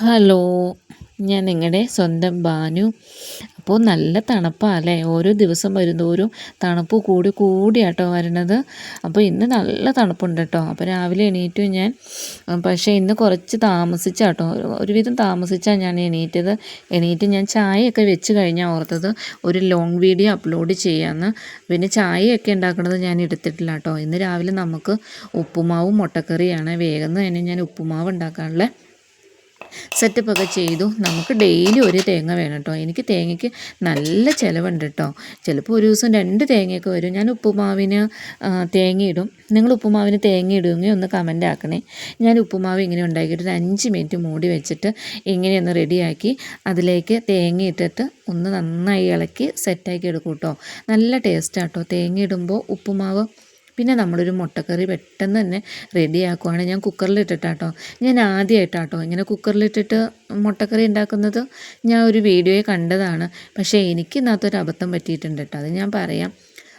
Hello ഞാൻ നിങ്ങളുടെ സ്വന്തം ബാനു. അപ്പോൾ നല്ല തണുപ്പാല്ലേ? ഓരോ ദിവസം വരുന്തോറും തണുപ്പ് കൂടി കൂടിയാട്ടോ വരണത് അപ്പോൾ ഇന്ന് നല്ല തണുപ്പുണ്ട് കേട്ടോ അപ്പോൾ രാവിലെ എണീറ്റു ഞാൻ. പക്ഷേ ഇന്ന് കുറച്ച് താമസിച്ചാട്ടോ. ഒരുവിധം താമസിച്ചാണ് ഞാൻ എണീറ്റത്. എണീറ്റ് ഞാൻ ചായയൊക്കെ വെച്ച് കഴിഞ്ഞാൽ ഓർത്തത്. ഒരു ലോങ് വീഡിയോ അപ്ലോഡ് ചെയ്യാമെന്ന് പിന്നെ ചായയൊക്കെ ഉണ്ടാക്കുന്നത് ഞാൻ എടുത്തിട്ടില്ല കേട്ടോ ഇന്ന് രാവിലെ നമുക്ക് ഉപ്പുമാവും മുട്ടക്കറിയാണ്. വേഗം തന്നെ ഞാൻ ഉപ്പുമാവ് ഉണ്ടാക്കാനുള്ള. സെറ്റപ്പൊക്കെ ചെയ്തു. നമുക്ക് ഡെയിലി ഒരു തേങ്ങ വേണം കേട്ടോ. എനിക്ക് തേങ്ങയ്ക്ക് നല്ല ചിലവുണ്ട് കേട്ടോ. ചിലപ്പോൾ ഒരു ദിവസം രണ്ട് തേങ്ങയൊക്കെ വരും. ഞാൻ ഉപ്പുമാവിന് തേങ്ങയിടും. നിങ്ങൾ ഉപ്പുമാവിന് തേങ്ങ ഇടുമെങ്കിൽ ഒന്ന് കമന്റ് ആക്കണേ. ഞാൻ ഉപ്പുമാവ് ഇങ്ങനെ ഉണ്ടാക്കിയിട്ട് ഒരു അഞ്ച് മിനിറ്റ് മൂടി വെച്ചിട്ട് ഇങ്ങനെയൊന്ന് റെഡിയാക്കി അതിലേക്ക് തേങ്ങ ഇട്ടിട്ട് ഒന്ന് നന്നായി ഇളക്കി സെറ്റാക്കി എടുക്കും കേട്ടോ. നല്ല ടേസ്റ്റാട്ടോ തേങ്ങ ഇടുമ്പോൾ ഉപ്പുമാവ് പിന്നെ നമ്മളൊരു മുട്ടക്കറി പെട്ടെന്ന് തന്നെ റെഡിയാക്കുവാണ് ഞാൻ കുക്കറിലിട്ടിട്ടാട്ടോ. ഞാൻ ആദ്യമായിട്ടാട്ടോ ഇങ്ങനെ കുക്കറിലിട്ടിട്ട് മുട്ടക്കറി ഉണ്ടാക്കുന്നത്. ഞാൻ ഒരു വീഡിയോയിൽ കണ്ടതാണ്. പക്ഷേ എനിക്ക് അബദ്ധം പറ്റിയിട്ടുണ്ട് കേട്ടോ അത് ഞാൻ പറയാം.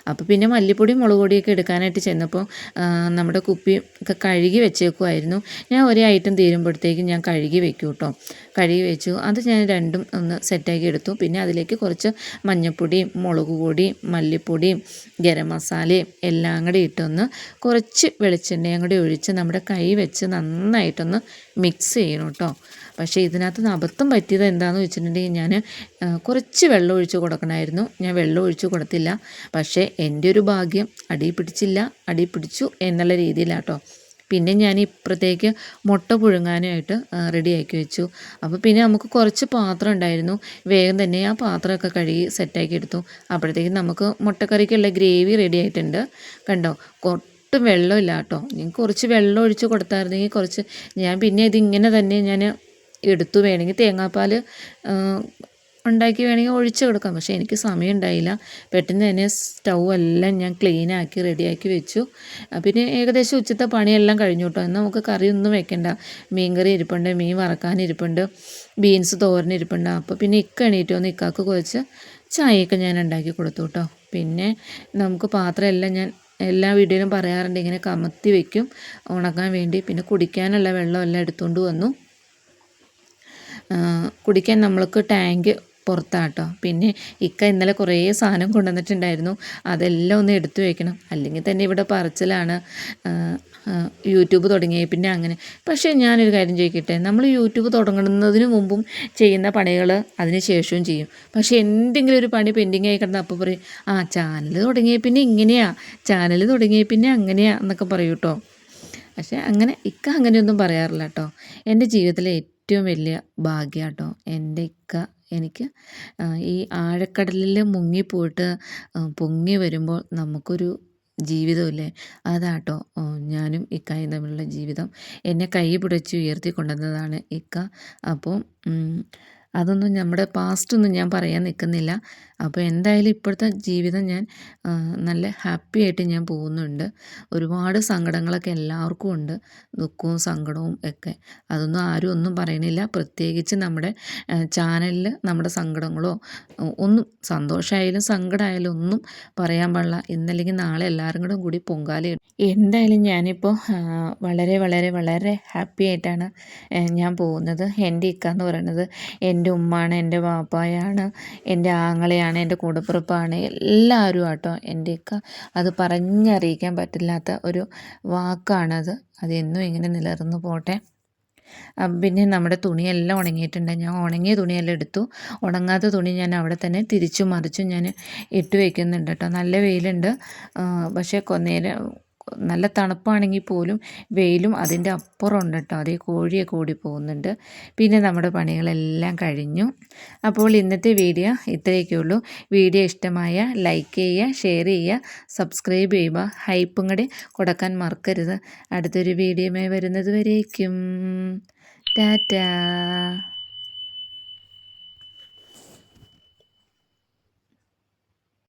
അപ്പോൾ പിന്നെ മല്ലിപ്പൊടി മുളക് പൊടിയൊക്കെ എടുക്കാനായിട്ട് ചെന്നപ്പോൾ നമ്മുടെ കുപ്പി ഒക്കെ കഴുകി വെച്ചേക്കുമായിരുന്നു ഞാൻ ഒരേ ഐറ്റം തീരുമ്പോഴത്തേക്കും ഞാൻ കഴുകി വെക്കും കേട്ടോ കഴുകി വെച്ചു. അത് ഞാൻ രണ്ടും ഒന്ന് സെറ്റാക്കി എടുത്തു. പിന്നെ അതിലേക്ക് കുറച്ച് മഞ്ഞൾപ്പൊടിയും മുളക് പൊടിയും മല്ലിപ്പൊടിയും ഗരം മസാലയും എല്ലാം കൂടി ഇട്ടൊന്ന് കുറച്ച് വെളിച്ചെണ്ണയും കൂടി ഒഴിച്ച് നമ്മുടെ കൈ വെച്ച് നന്നായിട്ടൊന്ന് മിക്സ് ചെയ്യണം കേട്ടോ. പക്ഷേ ഇതിനകത്ത് നിന്ന് അബദ്ധം പറ്റിയത് എന്താണെന്ന് വെച്ചിട്ടുണ്ടെങ്കിൽ ഞാൻ കുറച്ച് വെള്ളം ഒഴിച്ച് കൊടുക്കണമായിരുന്നു. ഞാൻ വെള്ളം ഒഴിച്ച് കൊടുത്തില്ല. പക്ഷേ എന്റെ ഒരു ഭാഗ്യം അടി പിടിച്ചില്ല. അടി പിടിച്ചു എന്നുള്ള രീതിയിലാട്ടോ. പിന്നെ ഞാൻ ഇപ്പുറത്തേക്ക് മുട്ട പുഴുങ്ങാനായിട്ട് റെഡിയാക്കി വെച്ചു. അപ്പോൾ പിന്നെ നമുക്ക് കുറച്ച് പാത്രം ഉണ്ടായിരുന്നു. വേഗം തന്നെ ആ പാത്രമൊക്കെ കഴുകി സെറ്റാക്കി എടുത്തു. അപ്പോഴത്തേക്കും നമുക്ക് മുട്ടക്കറിക്കുള്ള ഗ്രേവി റെഡി ആയിട്ടുണ്ട്. കണ്ടോ? ഒട്ടും വെള്ളമില്ല കേട്ടോ. ഞാൻ കുറച്ച് വെള്ളം ഒഴിച്ച് കൊടുത്തായിരുന്നെങ്കിൽ കുറച്ച് ഞാൻ പിന്നെ ഇതിങ്ങനെ തന്നെ ഞാൻ എടുത്തു വേണമെങ്കിൽ തേങ്ങാപ്പാൽ ഉണ്ടാക്കി വേണമെങ്കിൽ ഒഴിച്ചു കൊടുക്കാം. പക്ഷേ എനിക്ക് സമയം ഉണ്ടായില്ല. പെട്ടെന്ന് തന്നെ സ്റ്റൗ എല്ലാം ഞാൻ ക്ലീൻ ആക്കി റെഡിയാക്കി വെച്ചു. പിന്നെ ഏകദേശം ഉച്ചത്തെ പണിയെല്ലാം കഴിഞ്ഞു കേട്ടോ. എന്നാൽ നമുക്ക് കറിയൊന്നും വെക്കണ്ട. മീൻ കറി ഇരിപ്പുണ്ട് മീൻ വറക്കാനിരിപ്പുണ്ട് ബീൻസ് തോരനിരിപ്പുണ്ട് അപ്പോൾ പിന്നെ ഇക്ക എണീറ്റ് വന്ന് ഇക്കാക്ക് കുഴച്ച് ചായയൊക്കെ ഞാൻ ഉണ്ടാക്കി കൊടുത്തു കേട്ടോ. പിന്നെ നമുക്ക് പാത്രം എല്ലാം ഞാൻ എല്ലാ വീഡിയോയിലും പറയാറുണ്ട് ഇങ്ങനെ കമത്തി വയ്ക്കും ഉണക്കാൻ വേണ്ടി. പിന്നെ കുടിക്കാനുള്ള വെള്ളമെല്ലാം എടുത്തുകൊണ്ട് വന്നു. കുടിക്കാൻ നമ്മൾക്ക് ടാങ്ക് പുറത്താട്ടോ. പിന്നെ ഇക്ക ഇന്നലെ കുറേ സാധനം കൊണ്ടുവന്നിട്ടുണ്ടായിരുന്നു. അതെല്ലാം ഒന്ന് എടുത്തു വയ്ക്കണം അല്ലെങ്കിൽ തന്നെ ഇവിടെ പറച്ചിലാണ് യൂട്യൂബ് തുടങ്ങിയ. പിന്നെ അങ്ങനെ. പക്ഷേ ഞാനൊരു കാര്യം ചോദിക്കട്ടെ? നമ്മൾ യൂട്യൂബ് തുടങ്ങുന്നതിന് മുമ്പും ചെയ്യുന്ന പണികൾ അതിന് ശേഷവും ചെയ്യും. പക്ഷേ എന്തെങ്കിലും ഒരു പണി പെൻഡിങ് ആയി കിടന്ന അപ്പോൾ പറയും ആ ചാനൽ തുടങ്ങിയ പിന്നെ ഇങ്ങനെയാ. ചാനൽ തുടങ്ങിയ പിന്നെ അങ്ങനെയാ എന്നൊക്കെ പറയൂ കേട്ടോ. പക്ഷേ അങ്ങനെ ഇക്ക അങ്ങനെയൊന്നും പറയാറില്ല കേട്ടോ. എന്റെ ജീവിതത്തിലെ ഏറ്റവും വലിയ ഭാഗ്യം കേട്ടോ എന്റെ ഇക്ക എനിക്ക് ഈ ആഴക്കടലിൽ മുങ്ങിപ്പോയിട്ട് പൊങ്ങി വരുമ്പോൾ നമുക്കൊരു ജീവിതമില്ലേ? അതാട്ടോ ഞാനും ഇക്കായും തമ്മിലുള്ള ജീവിതം. എന്നെ കൈ പിടിച്ച് ഉയർത്തി കൊണ്ടുവന്നതാണ് ഇക്ക അപ്പോൾ അതൊന്നും നമ്മുടെ പാസ്റ്റൊന്നും ഞാൻ പറയാൻ നിൽക്കുന്നില്ല അപ്പോൾ എന്തായാലും ഇപ്പോഴത്തെ ജീവിതം ഞാൻ നല്ല ഹാപ്പി ആയിട്ട് ഞാൻ പോകുന്നുണ്ട്. ഒരുപാട് സങ്കടങ്ങളൊക്കെ എല്ലാവർക്കും ഉണ്ട്. ദുഃഖവും സങ്കടവും ഒക്കെ. അതൊന്നും ആരും ഒന്നും പറയണില്ല. പ്രത്യേകിച്ച് നമ്മുടെ ചാനലിൽ നമ്മുടെ സങ്കടങ്ങളോ ഒന്നും സന്തോഷമായാലും സങ്കടമായാലും ഒന്നും പറയാൻ പാടില്ല. ഇന്നല്ലെങ്കിൽ നാളെ എല്ലാവരും കൂടെ കൂടി പൊങ്കാല എന്തായാലും ഞാനിപ്പോൾ വളരെ വളരെ വളരെ ഹാപ്പി ആയിട്ടാണ് ഞാൻ പോകുന്നത്. എന്റെ ഇക്ക എന്ന് പറയുന്നത് എന്റെ ഉമ്മയാണ് എന്റെ വാപ്പായാണ് എന്റെ ആങ്ങളെയാണ് എന്റെ കൂടപ്പിറപ്പാണ് എല്ലാവരും ആട്ടോ എന്റെയൊക്കെ അത് പറഞ്ഞറിയിക്കാൻ പറ്റില്ലാത്ത ഒരു വാക്കാണത്. അതെന്നും ഇങ്ങനെ നിലർന്നു പോട്ടെ. പിന്നെ നമ്മുടെ തുണിയെല്ലാം ഉണങ്ങിയിട്ടുണ്ട്. ഞാൻ ഉണങ്ങിയ തുണിയെല്ലാം എടുത്തു. ഉണങ്ങാത്ത തുണി ഞാൻ അവിടെ തന്നെ തിരിച്ചു മറിച്ചും ഞാൻ ഇട്ട് വയ്ക്കുന്നുണ്ട് കേട്ടോ. നല്ല വെയിലുണ്ട്. പക്ഷേ നേരം നല്ല തണുപ്പാണെങ്കിൽ പോലും വെയിലും അതിന്റെ അപ്പുറം ഉണ്ട് കേട്ടോ. അതേ കോഴിയെ കൂടി പോകുന്നുണ്ട്. പിന്നെ നമ്മുടെ പണികളെല്ലാം കഴിഞ്ഞു. അപ്പോൾ ഇന്നത്തെ വീഡിയോ ഇത്രയൊക്കെ ഉള്ളൂ. വീഡിയോ ഇഷ്ടമായ ലൈക്ക് ചെയ്യുക ഷെയർ ചെയ്യുക സബ്സ്ക്രൈബ് ചെയ്യുക. ഹൈപ്പും കൂടി കൊടുക്കാൻ മറക്കരുത്. അടുത്തൊരു വീഡിയോമായി വരുന്നത് വരേക്കും. ടാറ്റാ.